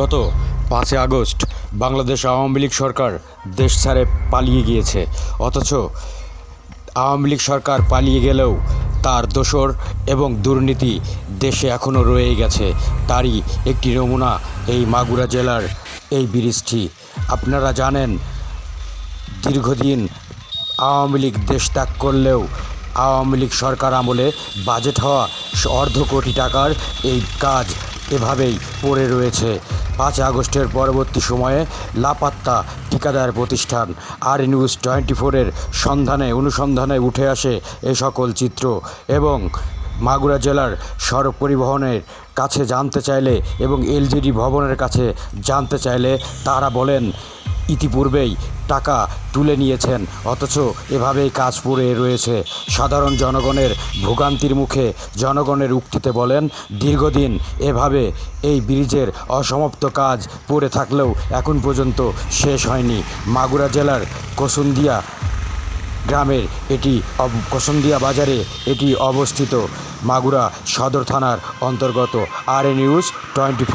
গত পাঁচই আগস্ট বাংলাদেশ আওয়ামী লীগ সরকার দেশ ছাড়ে পালিয়ে গিয়েছে। অথচ আওয়ামী লীগ সরকার পালিয়ে গেলেও তার দোসর এবং দুর্নীতি দেশে এখনও রয়ে গেছে। তারই একটি নমুনা এই মাগুরা জেলার এই ব্রিজটি। আপনারা জানেন, দীর্ঘদিন আওয়ামী লীগ দেশ ত্যাগ করলেও আওয়ামী লীগ সরকার আমলে বাজেট হওয়া অর্ধ কোটি টাকার এই কাজ এভাবেই পড়ে রয়েছে। পাঁচ আগস্টের পরবর্তী সময়ে লাপাত্তা ঠিকাদার প্রতিষ্ঠান আর নিউজ টোয়েন্টি ফোরের সন্ধানে, অনুসন্ধানে উঠে আসে এ সকল চিত্র এবং মাগুরা জেলার সড়ক পরিবহনের কাছে জানতে চাইলে এবং এলজিডি ভবনের কাছে জানতে চাইলে তারা বলেন ইতিপূর্বেই টাকা তুলে নিয়েছেন, অথচ এভাবেই কাজ পড়ে রয়েছে। সাধারণ জনগণের ভোগান্তির মুখে জনগণের উক্তিতে বলেন, দীর্ঘদিন এভাবে এই ব্রিজের অসমাপ্ত কাজ পড়ে থাকলেও এখন পর্যন্ত শেষ হয়নি। মাগুরা জেলার কসুন্দিয়া গ্রামের এটি কসন্দিয়া বাজারে এটি অবস্থিত। মাগুরা সদর থানার অন্তর্গত। আর এ নিউজ টোয়েন্টি